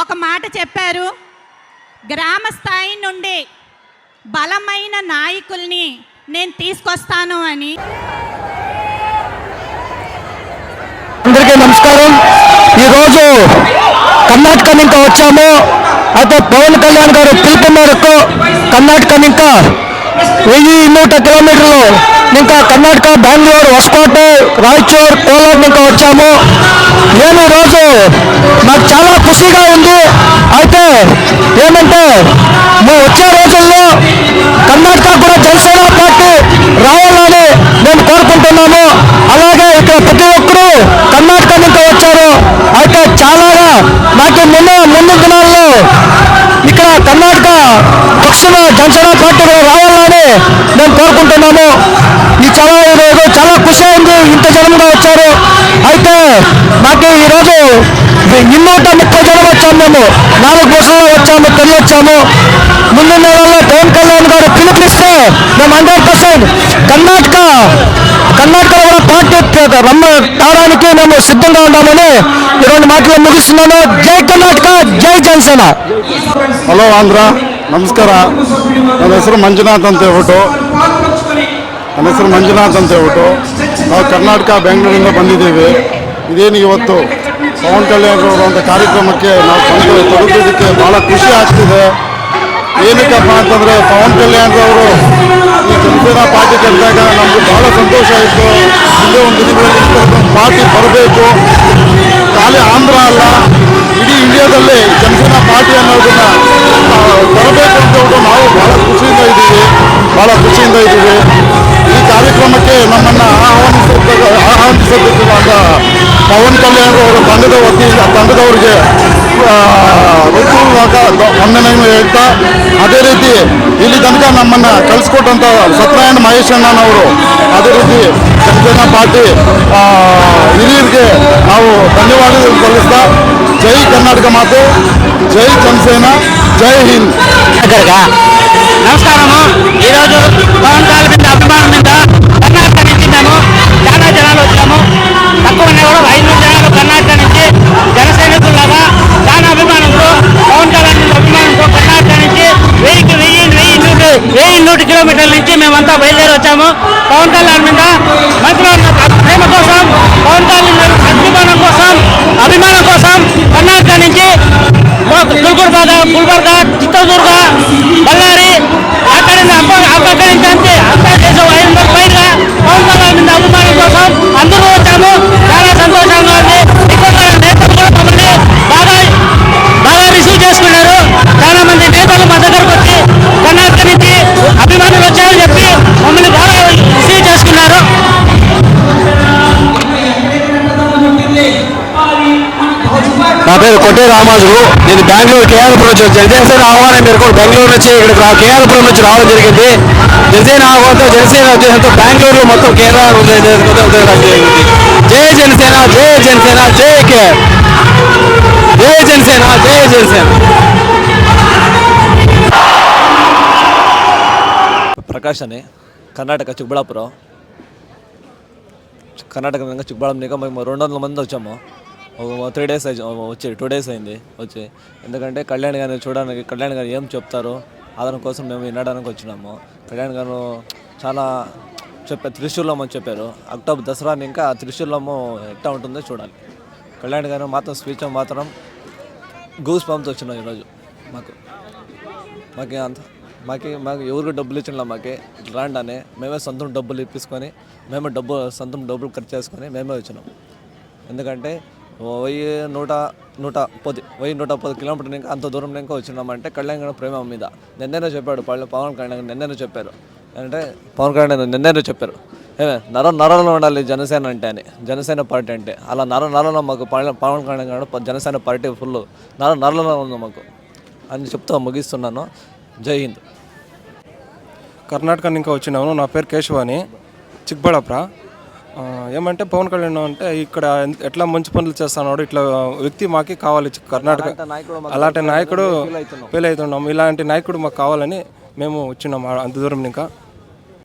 ఒక మాట చెప్పారు. గ్రామ స్థాయి నుండి బలమైన నాయకుల్ని నేను తీసుకొస్తాను అని. అందరికీ నమస్కారం. ఈరోజు కర్ణాటక నుంచి వచ్చాము. అయితే పవన్ కళ్యాణ్ గారు పిలుపు మేరకు కర్ణాటక ఇంకా వెయ్యి నూట కిలోమీటర్లు ఇంకా కర్ణాటక బెంగళూరు హొస్కోట రాయచూర్ కోలార్ ఇంకా వచ్చాము. నేను ఈరోజు నాకు చాలా ఖుషిగా ఉంది. కర్ణాటక పక్షుల జనసేన పార్టీ కూడా రావాలని మేము కోరుకుంటున్నాము. ఈ చాలా ఈరోజు చాలా ఖుషి అయింది. ఇంత జనంగా వచ్చారు. అయితే మాకు ఈరోజు ఇన్నూట ముప్పై జనం వచ్చాము మేము. నాలుగు బస్సులో వచ్చాము తెల్లి వచ్చాము. ముందు నెలలో పవన్ కళ్యాణ్ గారు పిలుపునిస్తే మేము hundred percent Karnataka Karnataka party రమ్మ తాడానికి మేము సిద్ధంగా ఉన్నామని ఈ రెండు మాటలు ముగిస్తున్నాను జై కర్ణాటక జై జనసేన ಹಲೋ ಆಂಧ್ರ ನಮಸ್ಕಾರ ನನ್ನ ಹೆಸರು ಮಂಜುನಾಥ್ ಅಂತ ಹೇಳ್ಬಿಟ್ಟು ನನ್ನ ಹೆಸರು ಮಂಜುನಾಥ್ ಅಂತ ಹೇಳ್ಬಿಟ್ಟು ನಾವು ಕರ್ನಾಟಕ ಬೆಂಗಳೂರಿಂದ ಬಂದಿದ್ದೀವಿ ಇದೇನು ಇವತ್ತು ಪವನ್ ಕಲ್ಯಾಣ್ ಅವರ ಒಂದು ಕಾರ್ಯಕ್ರಮಕ್ಕೆ ನಾವು ಬಂದು ತೊಡಗಿದ್ದಕ್ಕೆ ಭಾಳ ಖುಷಿ ಆಗ್ತಿದೆ ಏನಕ್ಕಪ್ಪ ಅಂತಂದರೆ ಪವನ್ ಕಲ್ಯಾಣ್ ಅವರು ಜನಸೇನಾ ಪಾರ್ಟಿ ಕರೆದಾಗ ನಮಗೆ ಬಹಳ ಸಂತೋಷ ಆಯಿತು. ಮುಂದೆ ಒಂದು ದಿನಗಳಲ್ಲಿ ಪಾರ್ಟಿ ಬರಬೇಕು. ಖಾಲಿ ಆಂಧ್ರ ಅಲ್ಲ, ಇಡೀ ಇಂಡಿಯಾದಲ್ಲೇ ಜನಸೇನ ಪಾರ್ಟಿ ಅನ್ನೋದನ್ನ ಬರಬೇಕು ಅಂತ ಹೇಳ್ಬಿಟ್ಟು ನಾವು ಬಹಳ ಖುಷಿಯಿಂದ ಇದ್ದೀವಿ. ಬಹಳ ಖುಷಿಯಿಂದ ಇದ್ದೀವಿ. ಈ ಕಾರ್ಯಕ್ರಮಕ್ಕೆ ನಮ್ಮನ್ನು ಆಹ್ವಾನಿಸಿದ ಆಹ್ವಾನಿಸಬೇಕಾದ ಪವನ್ ಕಲ್ಯಾಣ್ ಅವರ ತಂಡದ ವತಿಯಿಂದ ತಂಡದವರಿಗೆ ವಂದನೆಯನ್ನು ಹೇಳ್ತಾ, ಅದೇ ರೀತಿ ಇಲ್ಲಿ ತನಕ ನಮ್ಮನ್ನು ಕಳಿಸ್ಕೊಟ್ಟಂಥ ಸತ್ಯನಾರಾಯಣ ಮಹೇಶ್ ಅಣ್ಣನವರು, ಅದೇ ರೀತಿ ಜನಸೇನಾ ಪಾರ್ಟಿ ಹಿರಿಯರಿಗೆ ನಾವು ಧನ್ಯವಾದಗಳು ಸಲ್ಲಿಸ್ತಾ, ಜೈ ಕರ್ನಾಟಕ ಮಾತು, ಜೈ ಜನಸೇನಾ, ಜೈ ಹಿಂದ್. ನಮಸ್ಕಾರ వెయ్యి నూట కిలోమీటర్ల నుంచి మేమంతా బయలుదేరి వచ్చాము. పవన్ కళ్యాణ్ మీద మనసులో ప్రేమతో పేరు కొట్టే రామాజు నేను బెంగళూరు కేఆర్పురం నుంచి వచ్చాను. జనసేన ఆహ్వానం మేరకు బెంగళూరు నుంచి ఇక్కడ రా కేఆర్పురం నుంచి రావడం జరిగింది. జనసేన ఆహ్వానంతో జనసేన ఉద్దేశంతో బెంగళూరులో మొత్తం కేరళ జై జనసేన జై జనసేన జై కేఆర్ జై జనసేన జై జనసేన. ప్రకాష్ అని కర్ణాటక చిక్బళాపురం కర్ణాటక చిక్బళం నిగమ మేము రెండు వందల మంది వచ్చాము. త్రీ డేస్ వచ్చి టూ డేస్ అయింది వచ్చి. ఎందుకంటే కళ్యాణ్ గారిని చూడడానికి కళ్యాణ్ గారు ఏం చెప్తారో అతని కోసం మేము వినడానికి వచ్చినాము. కళ్యాణ్ గారు చాలా చెప్పారు త్రిశూలం అని చెప్పారు. అక్టోబర్ దసరాని ఇంకా త్రిశూలము ఎట్లా ఉంటుందో చూడాలి. కళ్యాణ్ గారు మాత్రం స్పీచ్ మాత్రం గూస్ పంప్తో వచ్చినాం ఈరోజు మాకు. మాకే అంత మాకు మాకు ఎవరికి డబ్బులు ఇచ్చిన మాకు రాండి అని మేమే సొంతం డబ్బులు ఇప్పించుకొని మేమే డబ్బు సొంతం డబ్బులు ఖర్చు చేసుకొని మేమే వచ్చినాం. ఎందుకంటే వెయ్యి నూట నూట పది వెయ్యి నూట పది కిలోమీటర్ ఇంకా అంత దూరం ఇంకా వచ్చినామంటే కళ్యాణ్ ప్రేమ మీద. నిన్నేనే చెప్పాడు పళ్ళు పవన్ కళ్యాణ్ నిన్నేనో చెప్పారు. అంటే పవన్ కళ్యాణ్ నిన్నేనే చెప్పారు. ఏమే నర నరలో ఉండాలి జనసేన అంటే అని. జనసేన పార్టీ అంటే. అలా నర నరలో మాకు పవన్ కళ్యాణ్ గారు జనసేన పార్టీ ఫుల్. నర నరలో ఉంది మాకు. అని చెప్తూ ముగిస్తున్నాను. జై హింద్. కర్ణాటక ఇంకా వచ్చినాము నా పేరు కేశవాని. చిక్బళాపుర. ఏమంటే పవన్ కళ్యాణ్ అంటే ఇక్కడ ఎట్లా మంచి పనులు చేస్తున్నాడు ఇట్లా వ్యక్తి మాకి కావాలి కర్ణాటక. అలాంటి నాయకుడు ఫెయిల్ అవుతున్నాం. ఇలాంటి నాయకుడు మాకు కావాలని మేము వచ్చినాము ఆ- అంత దూరం ఇంకా.